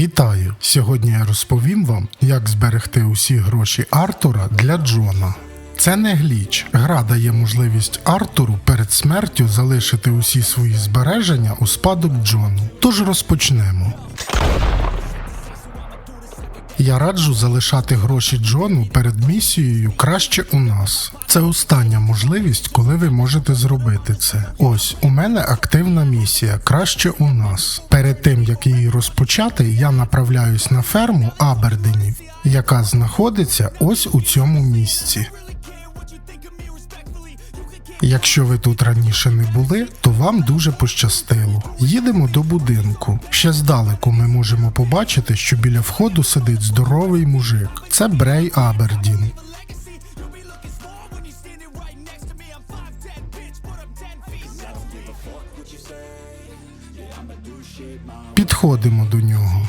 Вітаю! Сьогодні я розповім вам, як зберегти усі гроші Артура для Джона. Це не гліч. Гра дає можливість Артуру перед смертю залишити усі свої збереження у спадок Джону. Тож розпочнемо. Я раджу залишати гроші Джону перед місією краще у нас. Це остання можливість, коли ви можете зробити це. Ось у мене активна місія краще у нас. Перед тим як її розпочати, я направляюсь на ферму Аберденів, яка знаходиться ось у цьому місці. Якщо ви тут раніше не були, то вам дуже пощастило. Їдемо до будинку. Ще здалеку ми можемо побачити, що біля входу сидить здоровий мужик. Це Брей Абердін. Підходимо до нього.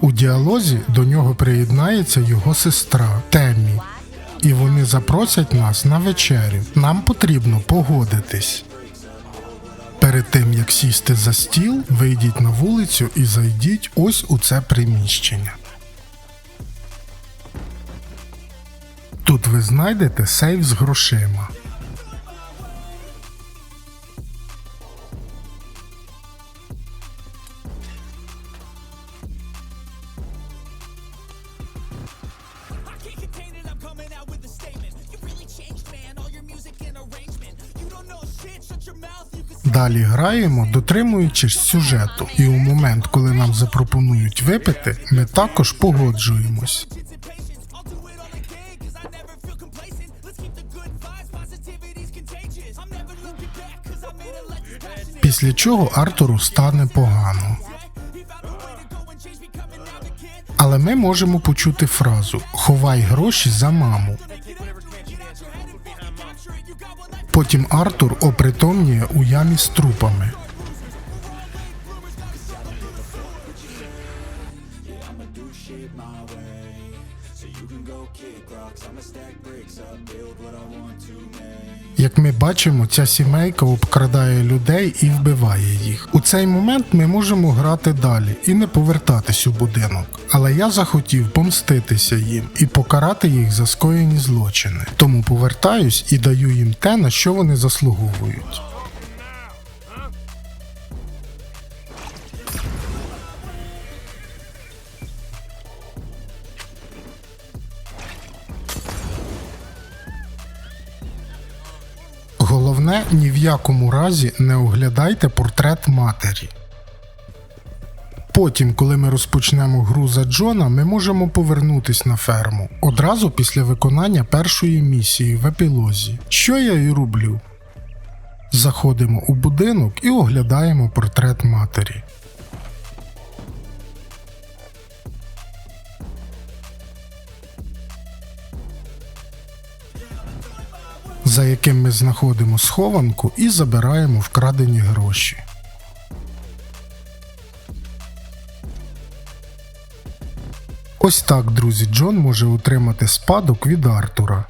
У діалозі до нього приєднається його сестра Теммі, і вони запросять нас на вечерю. Нам потрібно погодитись. Перед тим як сісти за стіл, вийдіть на вулицю і зайдіть ось у це приміщення. Тут ви знайдете сейф з грошима. Далі граємо, дотримуючись сюжету, і у момент, коли нам запропонують випити, ми також погоджуємось. Після чого Артуру стане погано. Але ми можемо почути фразу Ховай гроші за маму. Потім Артур опритомніє у ямі з трупами. Як ми бачимо, ця сімейка обкрадає людей і вбиває їх. У цей момент ми можемо грати далі і не повертатись у будинок. Але я захотів помститися їм і покарати їх за скоєні злочини. Тому повертаюсь і даю їм те, на що вони заслуговують. Головне, ні в якому разі не оглядайте портрет матері. Потім, коли ми розпочнемо гру за Джона, ми можемо повернутись на ферму одразу після виконання першої місії в епілозі. Що я і роблю. Заходимо у будинок і оглядаємо портрет матері. За яким ми знаходимо схованку і забираємо вкрадені гроші. Ось так, друзі, Джон може отримати спадок від Артура.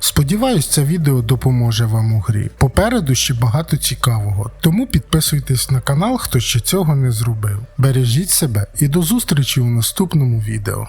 Сподіваюсь, це відео допоможе вам у грі. Попереду ще багато цікавого, тому підписуйтесь на канал, хто ще цього не зробив. Бережіть себе і до зустрічі у наступному відео.